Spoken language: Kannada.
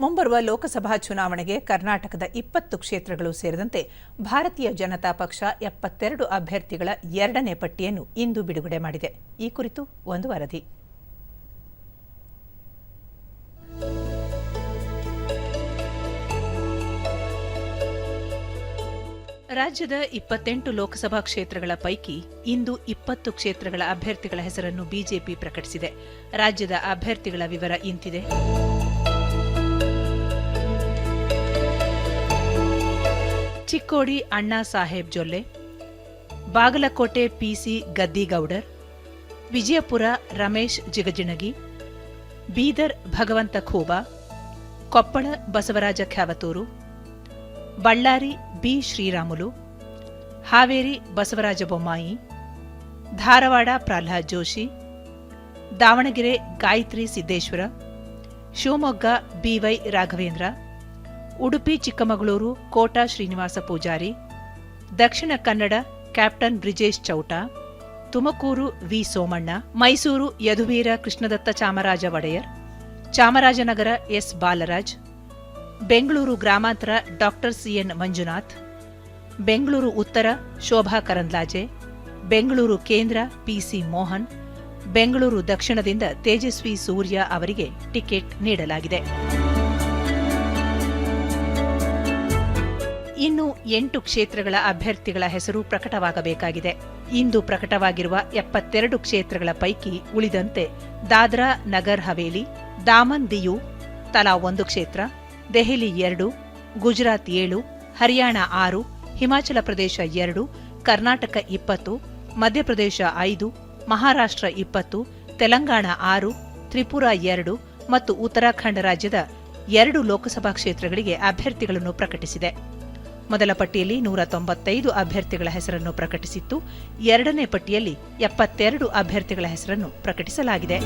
ಮುಂಬರುವ ಲೋಕಸಭಾ ಚುನಾವಣೆಗೆ ಕರ್ನಾಟಕದ ಇಪ್ಪತ್ತು ಕ್ಷೇತ್ರಗಳು ಸೇರಿದಂತೆ ಭಾರತೀಯ ಜನತಾ ಪಕ್ಷ ಎಪ್ಪತ್ತೆರಡು ಅಭ್ಯರ್ಥಿಗಳ ಎರಡನೇ ಪಟ್ಟಿಯನ್ನು ಇಂದು ಬಿಡುಗಡೆ ಮಾಡಿದೆ. ಈ ಕುರಿತು ಒಂದು ವರದಿ. ರಾಜ್ಯದ ಇಪ್ಪತ್ತೆಂಟು ಲೋಕಸಭಾ ಕ್ಷೇತ್ರಗಳ ಪೈಕಿ ಇಂದು ಇಪ್ಪತ್ತು ಕ್ಷೇತ್ರಗಳ ಅಭ್ಯರ್ಥಿಗಳ ಹೆಸರನ್ನು ಬಿಜೆಪಿ ಪ್ರಕಟಿಸಿದೆ. ರಾಜ್ಯದ ಅಭ್ಯರ್ಥಿಗಳ ವಿವರ ಇಂತಿದೆ. Chikkodi Anna Saheb Jolle, Bagalkot PC Gaddigoudar, Vijayapura Ramesh Jigajinagi, Bidar Bhagwanth Khuba, Koppal Basavaraj Kyavatur, Ballari B Sriramulu, Haveri Basavaraj Bommai, Dharwad Pralhad Joshi, Davanagere Gayatri Siddeshwara, Shivamogga BY Raghavendra Udupi, Chikkamagaluru, Kota Srinivasa Poojary, Dakshina Kannada captain Brijesh Chowta, Tumakuru V Somanna, Mysuru Yaduveer Krishnadatta Chamaraja Wadiyar, Chamarajanagar S Balaraj, Bengaluru ಗ್ರಾಮಾಂತರ ಡಾಕ್ಟರ್ ಸಿಎನ್ ಮಂಜುನಾಥ್, ಬೆಂಗಳೂರು ಉತ್ತರ ಶೋಭಾ ಕರಂದ್ಲಾಜೆ, ಬೆಂಗಳೂರು ಕೇಂದ್ರ ಪಿಸಿ ಮೋಹನ್, ಬೆಂಗಳೂರು ದಕ್ಷಿಣದಿಂದ ತೇಜಸ್ವಿ ಸೂರ್ಯ ಅವರಿಗೆ ಟಿಕೆಟ್ ನೀಡಲಾಗಿದೆ. ಇನ್ನು ಎಂಟು ಕ್ಷೇತ್ರಗಳ ಅಭ್ಯರ್ಥಿಗಳ ಹೆಸರು ಪ್ರಕಟವಾಗಬೇಕಾಗಿದೆ. ಇಂದು ಪ್ರಕಟವಾಗಿರುವ ಎಪ್ಪತ್ತೆರಡು ಕ್ಷೇತ್ರಗಳ ಪೈಕಿ ಉಳಿದಂತೆ ದಾದ್ರಾ, ನಗರ್, ಹವೇಲಿ, ದಾಮನ್, ದಿಯು, ತಲಾ ಒಂದು ಕ್ಷೇತ್ರ, ದೆಹಲಿ ಎರಡು, ಗುಜರಾತ್ ಏಳು, ಹರಿಯಾಣ ಆರು, ಹಿಮಾಚಲ ಪ್ರದೇಶ ಎರಡು, ಕರ್ನಾಟಕ ಇಪ್ಪತ್ತು, ಮಧ್ಯಪ್ರದೇಶ ಐದು, ಮಹಾರಾಷ್ಟ್ರ ಇಪ್ಪತ್ತು, ತೆಲಂಗಾಣ ಆರು, ತ್ರಿಪುರಾ ಎರಡು ಮತ್ತು ಉತ್ತರಾಖಂಡ ರಾಜ್ಯದ ಎರಡು ಲೋಕಸಭಾ ಕ್ಷೇತ್ರಗಳಿಗೆ ಅಭ್ಯರ್ಥಿಗಳನ್ನು ಪ್ರಕಟಿಸಿದೆ. ಮೊದಲ ಪಟ್ಟಿಯಲ್ಲಿ ನೂರ ತೊಂಬತ್ತೈದು ಅಭ್ಯರ್ಥಿಗಳ ಹೆಸರನ್ನು ಪ್ರಕಟಿಸಿತ್ತು. ಎರಡನೇ ಪಟ್ಟಿಯಲ್ಲಿ ಎಪ್ಪತ್ತೆರಡು ಅಭ್ಯರ್ಥಿಗಳ ಹೆಸರನ್ನು ಪ್ರಕಟಿಸಲಾಗಿದೆ.